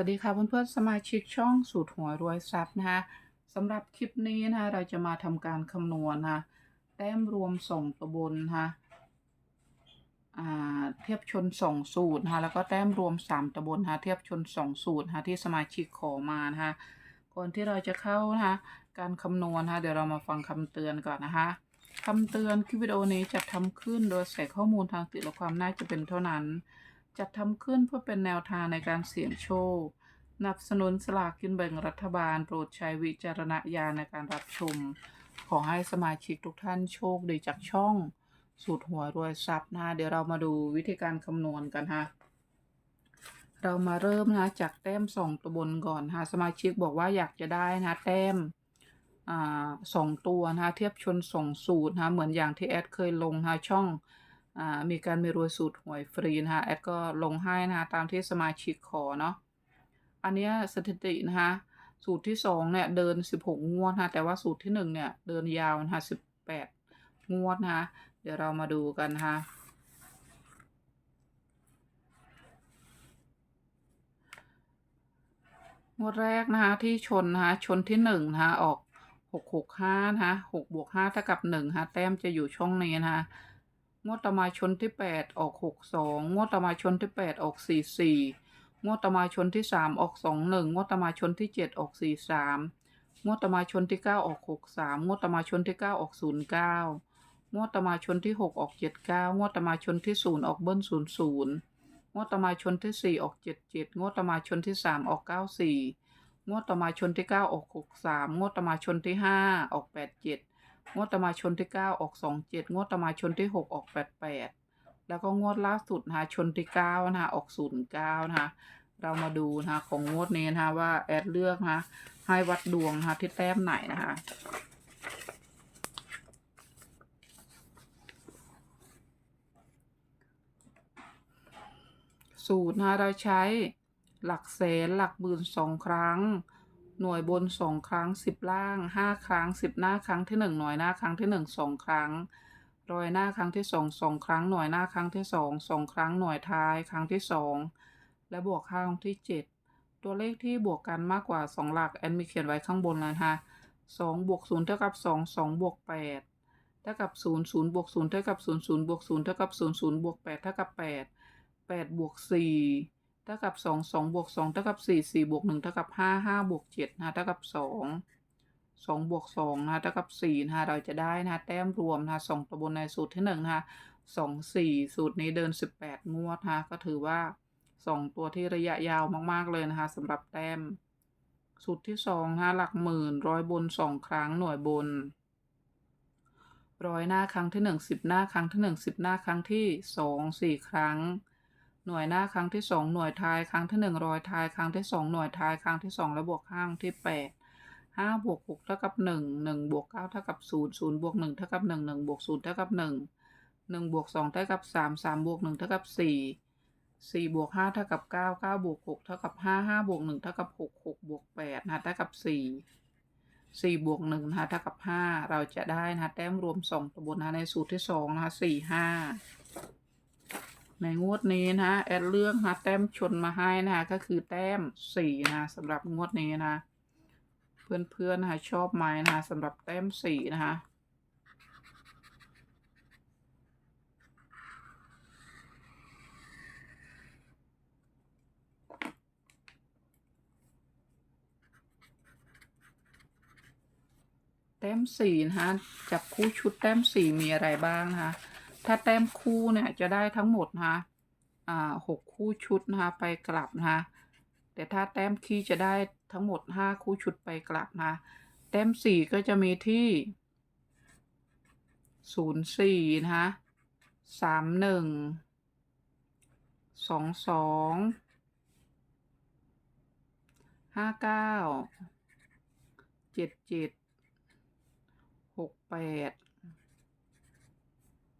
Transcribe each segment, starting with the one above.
วัสดีค่ะเพื่อนๆสมาชิกช่องสูตรหัวรวยทรัพย์นะคะสำหรับคลิปนี้นะคะเราจะมาทำการคำนวณนะแต้มรวมส่งตัวบนนะคะเทียบชนสองสูตรนะคะแล้วก็แต้มรวมสามตัวบนนะคะเทียบชนสองสูตรนะคะที่สมาชิกขอมานะคะก่อนที่เราจะเข้านะคะการคำนวณนะคะเดี๋ยวเรามาฟังคำเตือนก่อนนะคะคำเตือนคลิปวิดีโอนี้จัดทำขึ้นโดยใส่ข้อมูลทางติดและความน่าจะเป็นเท่านั้น จัดทำขึ้นเพื่อเป็นแนวทางในการเสี่ยงโชค นับสนุนสลากกินแบ่งรัฐบาล โปรดใช้วิจารณญาณในการรับชม ขอให้สมาชิกทุกท่านโชคดีจากช่อง สูตรหัวรวยทรัพย์นะเดี๋ยวเรามาดูวิธีการคำนวณกันฮะเรามาเริ่มนะจากแต้มสองตัวบนก่อนฮะสมาชิกบอกว่าอยากจะได้นะแต้มอสองตัวนะเทียบชนสองสูตรนะเหมือนอย่างที่แอดเคยลงนะช่อง มีการมีรวยสูตรหวยฟรีนะคะแอดก็ลงให้นะคะตามที่สมาชิกขอเนาะอันเนี้ยสถิตินะคะสูตรที่สองเนี่ยเดินสิบหกงวดนะแต่ว่าสูตรที่หนึ่งเนี่ยเดินยาวนะคะสิบแปดงวดนะคะเดี๋ยวเรามาดูกันนะคะงวดแรกนะคะที่ชนนะคะชนที่หนึ่งนะคะออกหกหกห้านะคะหกบวกห้าเท่ากับหนึ่งนะคะแต้มจะอยู่ช่องนี้นะคะ งวดต่อมาชนที่แปดออกหกสองงวดต่อมาชนที่แปดออกสี่สี่งวดต่อมาชนที่สามออกสองหนึ่งงวดต่อมาชนที่เจ็ดออกสี่สามงวดต่อมาชนที่เก้าออกหกสามงวดต่อมาชนที่เก้าออกศูนย์เก้างวดต่อมาชนที่หกออกเจ็ดเก้างวดต่อมาชนที่ศูนย์ออกเบิ้ลศูนย์ศูนย์งวดต่อมาชนที่สี่ออกเจ็ดเจ็ดงวดต่อมาชนที่สามออกเก้าสี่งวดต่อมาชนที่เก้าออกหกสามงวดต่อมาชนที่ห้าออกแปดเจ็ด งวดตมาชนที่เก้าออกสองเจ็ดงวดตมาชนที่หกออกแปดแปดแล้วก็งวดล่าสุดนะคะชนที่เก้านะคะออกศูนย์เก้านะคะเรามาดูนะคะของงวดนี้นะคะว่าแอดเลือกนะคะให้วัดดวงนะคะที่แต้มไหนนะคะสูตรนะเราใช้หลักแสนหลักหมื่นสองครั้ง หน่วยบนสองครั้งสิบล่างห้าครั้งสิบหน้าครั้งที่หนึ่งหน่วยหน้าครั้งที่หนึ่งสองครั้งรอยหน้าครั้งที่สองสองครั้งหน่วยหน้าครั้งที่สองสองครั้งหน่วยท้ายครั้งที่สองและบวกครั้งที่เจ็ดตัวเลขที่บวกกันมากกว่าสองหลักแอนมีเขียนไว้ข้างบนแล้วนะคะสองบวกศูนย์เท่ากับสองสองบวกแปดเท่ากับศูนย์ศูนย์บวกศูนย์เท่ากับศูนย์ศูนย์บวกศูนย์เท่ากับศูนย์ศูนย์บวกแปดเท่ากับแปดแปดบวกสี่ เท่ากับสองสองบวกสองเท่ากับสี่สี่บวกหนึ่งเท่ากับห้าห้าบวกเจ็ดนะเท่ากับสองสองบวกสองนะเท่ากับสี่นะเราจะได้นะแต้มรวมนะสองตัวบนในสูตรที่หนึ่งนะสองสี่สูตรนี้เดินสิบแปดงวดนะก็ถือว่าสองตัวที่ระยะยาวมากๆเลยนะคะสำหรับแต้ม สูตรที่สองนะหลักหมื่นร้อยบนสองครั้งหน่วยบนร้อยหน้าครั้งที่หนึ่งสิบหน้าครั้งที่หนึ่งสิบหน้าครั้งที่สองสี่ครั้ง หน่วยหน้าครั้งที่สองหน่วยท้ายครั้งที่หนึ่งรอยท้ายครั้งที่สองหน่วยท้ายครั้งที่สองและบวกข้างที่แปดห้าบวกหกเท่ากับหนึ่งหนึ่งบวกเก้าเท่ากับศูนย์ศูนย์บวกหนึ่งเท่ากับหนึ่งหนึ่งบวกศูนย์เท่ากับหนึ่งหนึ่งบวกสองเท่ากับสามสามบวกหนึ่งเท่ากับสี่สี่บวกห้าเท่ากับเก้าเก้าบวกหกเท่ากับห้าห้าบวกหนึ่งเท่ากับหกหกบวกแปดนะเท่ากับสี่สี่บวกหนึ่งนะคะเท่ากับห้าเราจะได้นะคะแต้มรวมสองตัวบนนะในสูตรที่สองนะคะสี่ห้า ในงวดนี้นะแอดเลือกนะแต้มชนมาให้นะคะก็คือแต้มสี่นะสำหรับงวดนี้นะ เพื่อนๆนะคะชอบไหมนะคะสำหรับแต้มสี่นะคะแต้มสี่นะคะจับคู่ชุดแต้มสี่มีอะไรบ้างนะคะ ถ้าแต้มคู่เนี่ยจะได้ทั้งหมดนะคะอ่าหกคู่ชุดนะคะไปกลับนะคะแต่ถ้าแต้มคี่จะได้ทั้งหมดห้าคู่ชุดไปกลับนะะแต้มสี่ก็จะมีที่ศูนย์สี่นะคะสามหนึ่งสองสองห้าเก้าเจ็ดเจ็ดหกแปด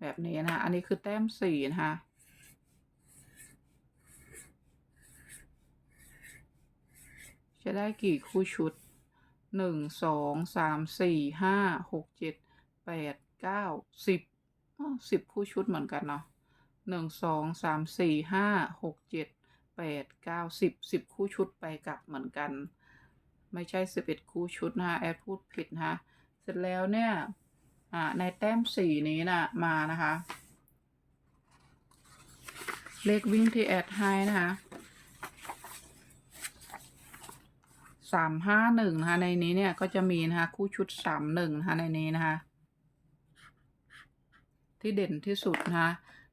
แบบนี้นะ อันนี้คือแต้มสี่นะคะจะได้กี่คู่ชุดหนึ่งสองสามสี่ห้าหกเจ็ดแปดเก้าสิบสิบคู่ชุดเหมือนกันเนาะหนึ่งสองสามสี่ห้าหกเจ็ดแปดเก้าสิบสิบคู่ชุดไปกลับเหมือนกัน ไม่ใช่สิบเอ็ดคู่ชุดนะฮะแอดพูดผิดนะฮะเสร็จแล้วเนี่ย อ่าในแต้มสี่นี้นะมานะคะ เลขวิ่งที่แอดให้นะคะสามห้าหนึ่งนะคะในนี้เนี่ยก็จะมีนะคะคู่ชุดสามหนึ่งนะคะในนี้นะคะที่เด่นที่สุดนะคะ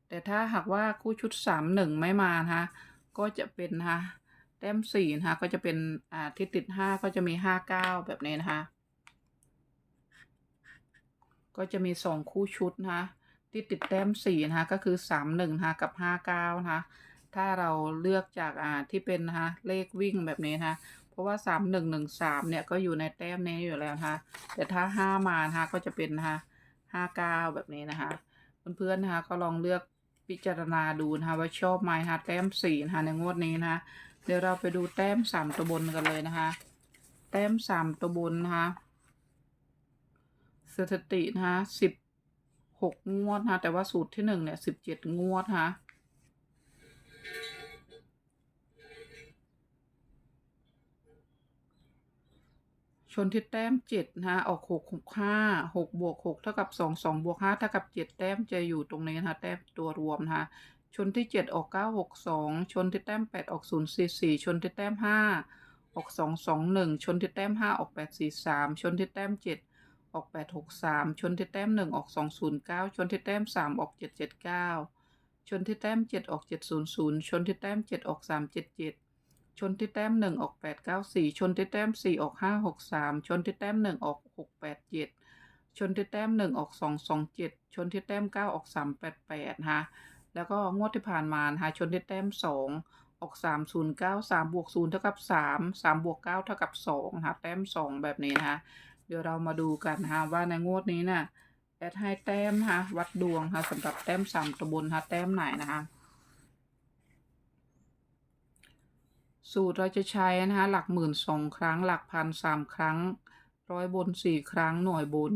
แต่ถ้าหากว่าคู่ชุดสามหนึ่งไม่มานะคะก็จะเป็นนะคะแต้มสี่นะคะก็จะเป็นอ่าที่ติดห้าก็จะมีห้าเก้าแบบนี้นะคะ ก็จะมีสองคู่ชุดนะคะที่ติดแต้มสี่นะคะก็คือสามหนึ่งนะคะกับห้าเก้านะคะถ้าเราเลือกจากอ่าที่เป็นนะคะเลขวิ่งแบบนี้นะคะเพราะว่าสามหนึ่งหนึ่งสามเนี่ยก็อยู่ในแต้มนี้อยู่แล้วนะคะแต่ถ้าห้ามานะคะก็จะเป็นนะคะห้าเก้าแบบนี้นะคะเพื่อนๆนะคะก็ลองเลือกพิจารณาดูนะคะว่าชอบไหมนะคะแต้มสี่นะคะในงวดนี้นะคะเดี๋ยวเราไปดูแต้มสามตัวบนกันเลยนะคะ แต้มสามตัวบนนะคะ สถิตินะคะสิบหกงวดนะแต่ว่าสูตรที่หนึ่งเนี่ยสิบเจ็ดงวดนะชนที่แต้มเจ็ดนะคะออกหกหกห้าหกบวกหกเท่ากับสองสองบวกห้าเท่ากับเจ็ดแต้มจะอยู่ตรงนี้นะคะแต้มตัวรวมนะคะชนที่เจ็ดออกเก้าหกสองชนที่แต้มแปดออกศูนย์สี่สี่ชนที่แต้มห้าออกสองสองหนึ่งชนที่แต้มห้าออกแปดสี่สามชนที่แต้มเจ็ด ออกแปดหกสามชนที่แต้มหนึ่งออกสองศูนย์เก้าชนที่แต้มสามออกเจ็ดเจ็ดเก้าชนที่แต้มเจ็ดออกเจ็ดศูนย์ศูนย์ชนที่แต้มเจ็ดออกสามเจ็ดเจ็ดชนที่แต้มหนึ่งออกแปดเก้าสี่ชนที่แต้มสี่ออกห้าหกสามชนที่แต้มหนึ่งออกหกแปดเจ็ดชนที่แต้มหนึ่งออกสองสองเจ็ดชนที่แต้มเก้าออกสามแปดแปดนะแล้วก็งวดที่ผ่านมานะคะชนที่แต้มสองออกสามศูนย์เก้าสามบวกศูนย์เท่ากับสามสามบวกเก้าเท่ากับสองนะแต้มสองแบบนี้นะคะ เดี๋ยวเรามาดูกันนะว่าในงวดนี้น่ะแอดให้แต้มนะวัดดวงนะสำหรับแต้มสามตัวบนนะคะแต้มไหนนะคะสูตรเราจะใช้นะคะหลักหมื่นสองครั้ง หลักพันสามครั้ง ร้อยบนสี่ครั้งหน่วยบน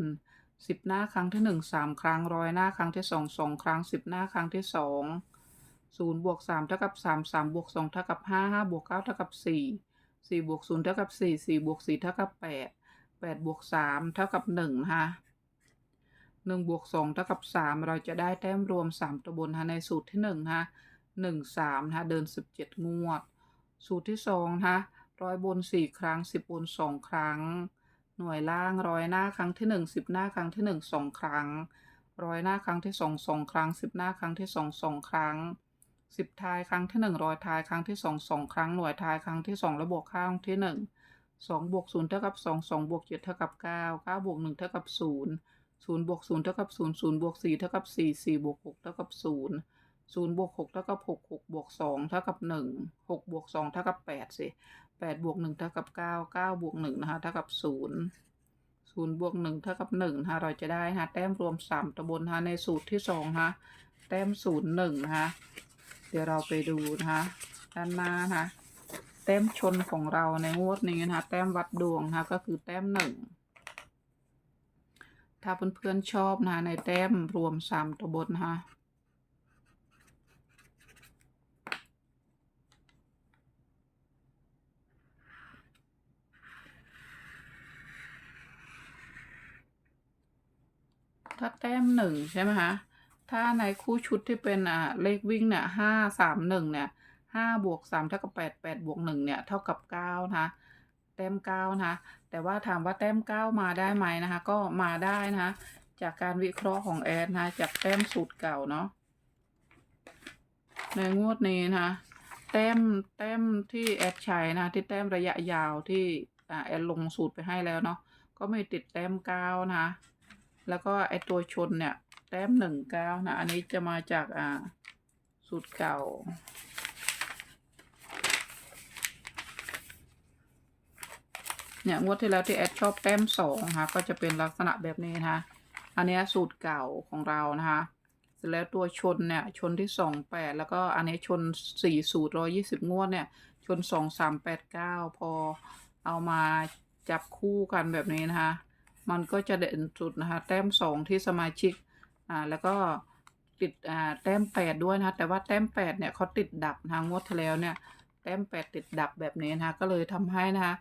สิบหน้าครั้งที่หนึ่งสามครั้งร้อยหน้าครั้งที่สองสองครั้งสิบหน้าครั้งที่สองศูนย์บวกสามเท่ากับสามสามบวกสองเท่ากับห้าห้าบวกเก้าเท่ากับสี่สี่บวกศูนย์เท่ากับสี่สี่บวกสี่เท่ากับแปด แปดบวกสามเท่ากับหนึ่งนะคะหนึ่งบวกสองเท่ากับสามเราจะได้แต้มรวมสามตัวบนะคะในสูตรที่หนึ่งนะคะหนึ่งสามนะคะเดินสิบเจ็ดงวด สูตรที่สองนะคะร้อยบนสี่ครั้งสิบบนสองครั้ง หน่วยล่างร้อยหน้าครั้งที่หนึ่งสิบหน้าครั้งที่หนึ่งสองครั้งร้อยหน้าครั้งที่สองสองครั้งสิบหน้าครั้งที่สองสองครั้งสิบทายครั้งที่หนึ่งร้อยทายครั้งที่สองสองครั้งหน่วยทายครั้งที่สองแล้วบข้างที่หนึ่ง สองบวกศูนย์เท่ากับสองสองบวกเจ็ดเท่ากับเก้าเก้าบวกหนึ่งเท่ากับศูนย์ศูนย์บวกศูนย์เท่ากับศูนย์ศูนย์บวกสี่เท่ากับสี่สี่บวกหกเท่ากับศูนย์ศูนย์บวกหกเท่ากับหกหกบวกสองเท่ากับหนึ่งหกบวกสองเท่ากับแปดสิแปดบวกหนึ่งเท่ากับเก้าเก้าบวกหนึ่งนะคะเท่ากับศูนย์ศูนย์บวกหนึ่งเท่ากับหนึ่งนะคะเราจะได้นะแต้มรวมสามตัวบนนะในสูตรที่สองนะแต้มศูนย์หนึ่งนะคะเดี๋ยวเราไปดูนะคะด้านหน้านะ แต้มชนของเราในงวดนี้นะคะแต้มวัดดวงนะคะก็คือแต้มหนึ่งถ้าเพื่อนๆชอบนะคะในแต้มรวมสามตัวบนนะคะถ้าแต้มหนึ่งใช่ไหมคะ ถ้าในคู่ชุดที่เป็นอ่าเลขวิ่งเนี่ยห้าสามหนึ่งเนี่ย ห้าบวกสามเท่ากับแปดแปดบวกหนึ่งเนี่ยเท่ากับเก้านะคะแต้มเก้านะคะแต่ว่าถามว่าแต้มเก้ามาได้ไหมนะคะ ก็มาได้นะคะจากการวิเคราะห์ของแอดนะคะจากแต้มสูตรเก่าเนาะในงวดนี้นะคะแต้มแต้มที่แอดใช้นะที่แต้มระยะยาวที่แอดลงสูตรไปให้แล้วเนาะก็ไม่ติดแต้มเก้านะคะแล้วก็ไอตัวชนเนี่ย แต้มหนึ่งเก้านะ อันนี้จะมาจากอ่าสูตรเก่า เนี่ยงวดที่แล้วที่แอดชอบแต้มสองนะคะก็จะเป็นลักษณะแบบนี้นะคะอันนี้สูตรเก่าของเรานะคะเสร็จแล้วตัวชนเนี่ยชนที่สองแปดแล้วก็อันนี้ชนสี่สูตรร้อยี่สิบงวดเนี่ยชนสองสามแปดเก้าพอเอามาจับคู่กันแบบนี้นะคะมันก็จะเด่นสุดนะคะแต้มสองที่สมาชิกอ่าแล้วก็ติดอ่าแต้มแปดด้วยนะคะแต่ว่าแต้มแปดเนี่ยเขาติดดับนะคะงวดที่แล้วเนี่ยแต้มแปดติดดับแบบนี้นะคะก็เลยทำให้นะคะ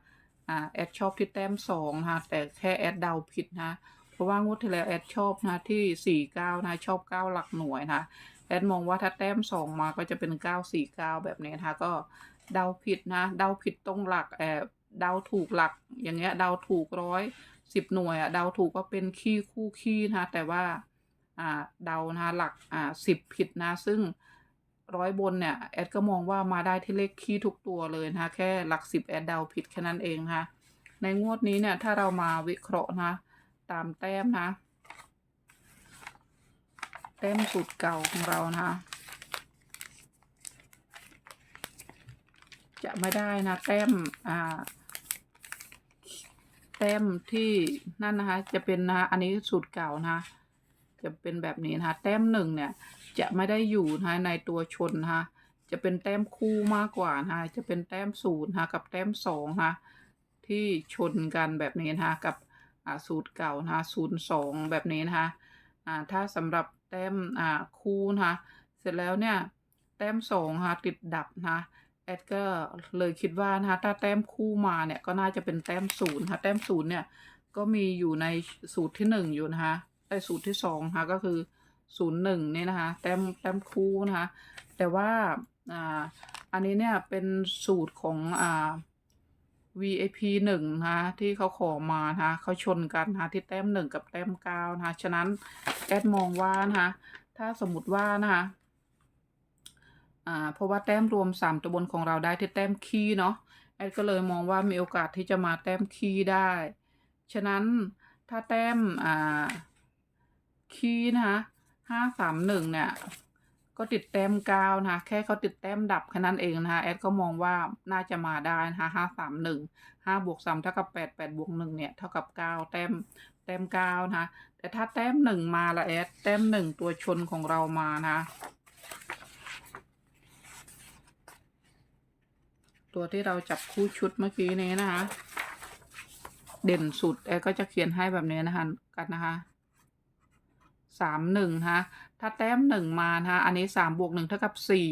อ่าแอดชอบที่แต้มสองนะคะแต่แค่แอดเดาผิดนะเพราะว่างวดที่แล้วแอดชอบนะที่สี่เก้านะชอบเก้าหลักหน่วยนะแอดมองว่าถ้าแต้มสองมาก็จะเป็นเก้าสี่เก้าแบบนี้นะคะก็เดาผิดนะเดาผิดตรงหลักแอบเดาถูกหลักอย่างเงี้ยเดาถูกร้อยสิบหน่วยอะเดาถูกก็เป็นขี้คู่ขี้นะแต่ว่าอ่าเดานะคะหลักอ่าสิบผิดนะซึ่ง ร้อยบนเนี่ยแอดก็มองว่ามาได้ที่เลขคี่ทุกตัวเลยนะคะแค่หลักสิบแอดเดาผิดแค่นั้นเองนะคะในงวดนี้เนี่ยถ้าเรามาวิเคราะห์นะตามแต้มนะ แต้มสูตรเก่าของเรานะคะจะไม่ได้นะแต้มอ่าแต้มที่นั่นนะคะจะเป็นนะคะอันนี้สูตรเก่านะคะจะเป็นแบบนี้นะคะแต้มหนึ่งเนี่ย จะไม่ได้อยู่นะในตัวชนนะคะจะเป็นแต้มคู่มากกว่านะคะจะเป็นแต้มศูนย์นะคะกับแต้มสองนะคะที่ชนกันแบบนี้นะคะกับสูตรเก่านะคะศูนย์สองแบบนี้นะคะอ่าถ้าสำหรับแต้มคู่นะคะเสร็จแล้วเนี่ยแต้มสองนะคะติดดับนะแอดก็เลยคิดว่านะคะถ้าแต้มคู่มาเนี่ยก็น่าจะเป็นแต้มศูนย์ค่ะแต้มศูนย์เนี่ยก็มีอยู่ในสูตรที่หนึ่งอยู่นะคะไอสูตรที่สองนะคะก็คือ ศูนย์หนึ่งนี่นะคะแต้มแต้มคู่นะคะแต่ว่าอ่าอันนี้เนี่ยเป็นสูตรของอ่า VIP หนึ่งนะคะที่เขาขอมานะคะเขาชนกันนะคะที่แต้มหนึ่งกับแต้มเก้านะคะฉะนั้นแอดมองว่านะคะถ้าสมมติว่านะคะอ่าเพราะว่าแต้มรวมสามตัวบนของเราได้ที่แต้มคีเนาะแอดก็เลยมองว่ามีโอกาสที่จะมาแต้มคีได้ ฉะนั้นถ้าแต้มอ่าคีนะคะ ห้าสามหนึ่งเนี่ยก็ติดแต้มเก้านะคะแค่เขาติดแต้มดับแค่นั้นเองนะคะแอดก็มองว่าน่าจะมาได้นะคะห้าสามหนึ่งห้าบวกสามเท่ากับแปดแปดบวกหนึ่งเนี่ยเท่ากับเก้าแต้มแต้มเก้านะคะแต่ถ้าแต้มหนึ่งมาละแอดแต้มหนึ่งตัวชนของเรามานะคะตัวที่เราจับคู่ชุดเมื่อกี้นี้นะคะ เด่นสุดแอร์ก็จะเขียนให้แบบนี้นะคะกันนะคะ สามหนึ่งนะถ้าแต้มหนึ่งมานะคะอันนี้สามบวกหนึ่งเท่ากับสี่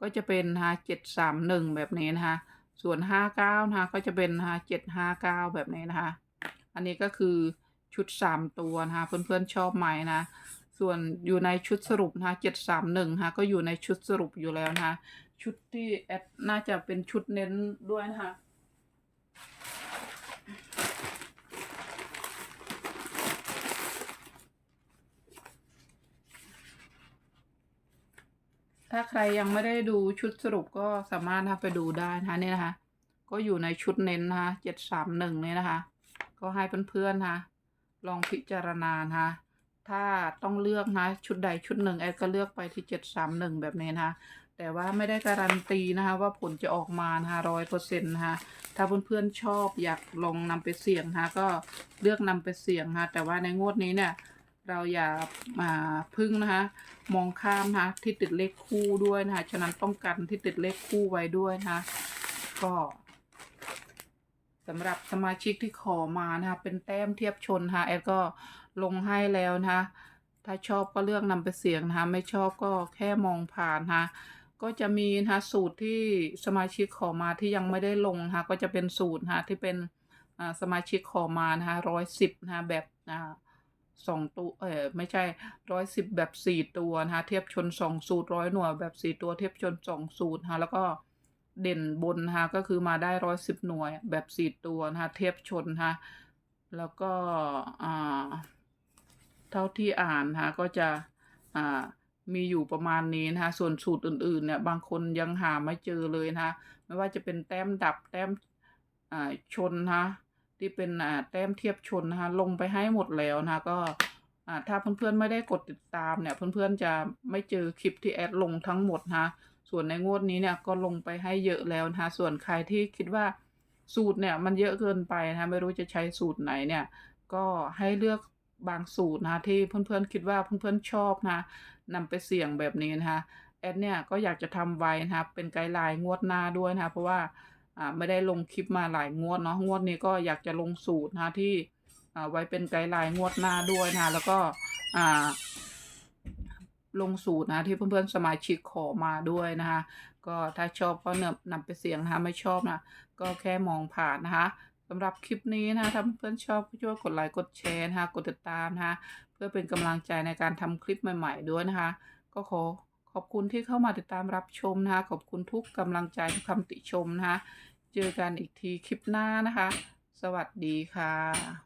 ก็จะเป็นนะเจ็ดสามหนึ่งแบบนี้นะคะส่วนห้าเก้านะคะก็จะเป็นนะเจ็ดห้าเก้าแบบนี้นะคะ อันนี้ก็คือชุดสามตัวนะคะเพื่อนๆชอบไหมนะ ส่วนอยู่ในชุดสรุปนะคะเจ็ดสามหนึ่งนะคะก็อยู่ในชุดสรุปอยู่แล้วนะคะชุดที่แอดน่าจะเป็นชุดเน้นด้วยนะคะ ถ้าใครยังไม่ได้ดูชุดสรุปก็สามารถนะไปดูได้นะคะนี่นะคะ ก็อยู่ในชุดเน้นนะคะเจ็ดสามหนึ่งนี่นะคะ ก็ให้เพื่อนๆนะคะลองพิจารณานะคะถ้าต้องเลือกนะชุดใดชุดหนึ่งแอดก็เลือกไปที่เจ็ดสามหนึ่งแบบนี้นะคะแต่ว่าไม่ได้การันตีนะคะว่าผลจะออกมานะคะร้อยเปอร์เซ็นต์นะคะถ้าเพื่อนๆชอบอยากลองนำไปเสี่ยงนะคะก็เลือกนำไปเสี่ยงนะคะแต่ว่าในงวดนี้เนี่ย เราอย่ามาพึ่งนะคะมองข้ามนะคะที่ติดเลขคู่ด้วยนะคะฉะนั้นต้องกันที่ติดเลขคู่ไว้ด้วยนะคะก็สำหรับสมาชิกที่ขอมานะคะเป็นแต้มเทียบชนนะคะแอดก็ลงให้แล้วนะคะถ้าชอบก็เลือกนำไปเสี่ยงนะคะไม่ชอบก็แค่มองผ่านนะคะก็จะมีนะคะสูตรที่สมาชิกขอมาที่ยังไม่ได้ลงนะคะก็จะเป็นสูตรนะคะที่เป็นสมาชิกขอมานะคะร้อยสิบนะคะแบบอ่า สองตัวเออไม่ใช่ร้อยสิบแบบสี่ตัวนะคะเทียบชนสองสูตรร้อยหน่วยแบบสี่ตัวเทียบชนสองสูตรนะคะแล้วก็เด่นบนนะคะก็คือมาได้ร้อยสิบหน่วยแบบสี่ตัวนะคะเทียบชนนะคะแล้วก็อ่าเท่าที่อ่านนะคะก็จะอ่ามีอยู่ประมาณนี้นะคะส่วนสูตรอื่นๆเนี่ยบางคนยังหาไม่เจอเลยนะคะไม่ว่าจะเป็นแต้มดับแต้มอ่าชนนะคะ ที่เป็นอ่าแต้มเทียบชนนะคะ ลงไปให้หมดแล้วนะคะก็อ่าถ้าเพื่อนๆไม่ได้กดติดตามเนี่ย เพื่อนๆจะไม่เจอคลิปที่แอดลงทั้งหมดนะคะส่วนในงวดนี้เนี่ยก็ลงไปให้เยอะแล้วนะคะส่วนใครที่คิดว่าสูตรเนี่ยมันเยอะเกินไปนะคะไม่รู้จะใช้สูตรไหนเนี่ย ก็ให้เลือกบางสูตรนะคะที่เพื่อนๆคิดว่าเพื่อนๆชอบนะนำไปเสี่ยงแบบนี้นะคะแอดเนี่ยก็อยากจะทำไว้นะคะเป็นไกด์ไลน์งวดหน้าด้วยนะคะเพราะว่า อ่าไม่ได้ลงคลิปมาหลายงวดเนาะงวดนี้ก็อยากจะลงสูตรนะที่อ่าไว้เป็นไกด์ไลน์งวดหน้าด้วยนะแล้วก็อ่าลงสูตรนะที่เพื่อนๆสมาชิกขอมาด้วยนะคะก็ถ้าชอบก็เนี่ยนำไปเสี่ยงนะคะไม่ชอบนะก็แค่มองผ่านนะคะสำหรับคลิปนี้นะถ้าเพื่อนชอบก็ช่วยกดไลค์กดแชร์นะคะกดติดตามนะคะเพื่อเป็นกำลังใจในการทำคลิปใหม่ ๆ ด้วยนะคะ ก็ขอ ขอบคุณที่เข้ามาติดตามรับชมนะคะ ขอบคุณทุกกำลังใจทุกคำติชมนะคะ เจอกันอีกทีคลิปหน้านะคะ สวัสดีค่ะ